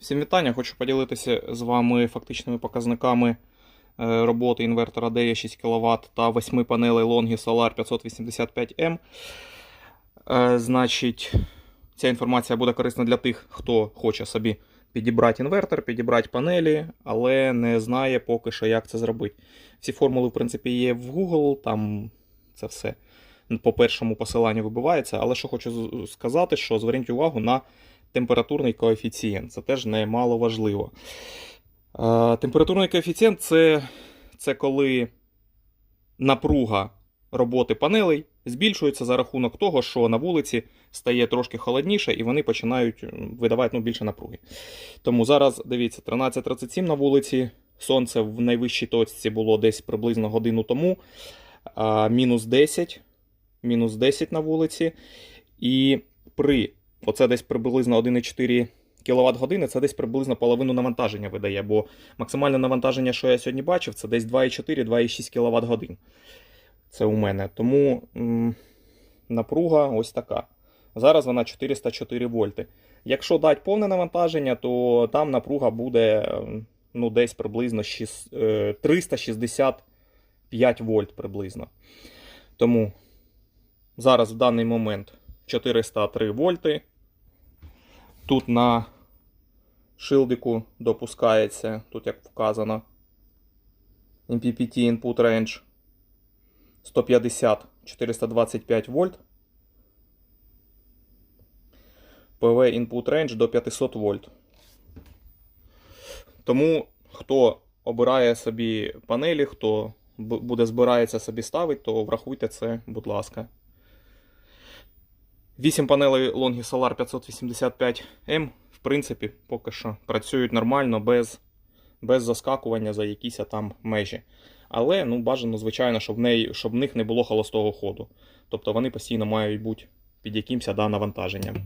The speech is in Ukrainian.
Всім вітання. Хочу поділитися з вами фактичними показниками е, роботи інвертора DE 6 кВт та 8 панелей Longi Solar 585M. Е, Значить, ця інформація буде корисна для тих, хто хоче собі підібрати інвертор, підібрати панелі, але не знає поки що, як це зробити. Всі формули, в принципі, є в Google, там це все по першому посиланню вибивається. Але що хочу сказати, що зверніть увагу на температурний коефіцієнт. Це теж немало важливо. Е, Температурний коефіцієнт це, це коли напруга роботи панелей збільшується за рахунок того, що на вулиці стає трошки холодніше і вони починають видавати ну, більше напруги. Тому зараз дивіться, 13.37 на вулиці. Сонце в найвищій точці було десь приблизно годину тому. Мінус 10. Мінус 10 на вулиці. І при Оце десь приблизно 1,4 кВт години, це десь приблизно половину навантаження видає, бо максимальне навантаження, що я сьогодні бачив, це десь 2,4-2,6 кВт годин. Це у мене. Тому напруга ось така. Зараз вона 404 вольти. Якщо дати повне навантаження, то там напруга буде ну, десь приблизно 6, е, 365 вольт приблизно. Тому зараз в даний момент 403 вольти. Тут на шилдику допускається, тут як вказано, MPPT Input Range 150-425 вольт. PV Input Range до 500 вольт. Тому хто обирає собі панелі, хто буде збирається собі ставити, то врахуйте це, будь ласка. 8 панелей Longi Solar 585M, в принципі, поки що працюють нормально, без, без заскакування за якісь там межі. Але ну, бажано, звичайно, щоб в, неї, щоб в них не було холостого ходу. Тобто вони постійно мають бути під якимось да, навантаженням.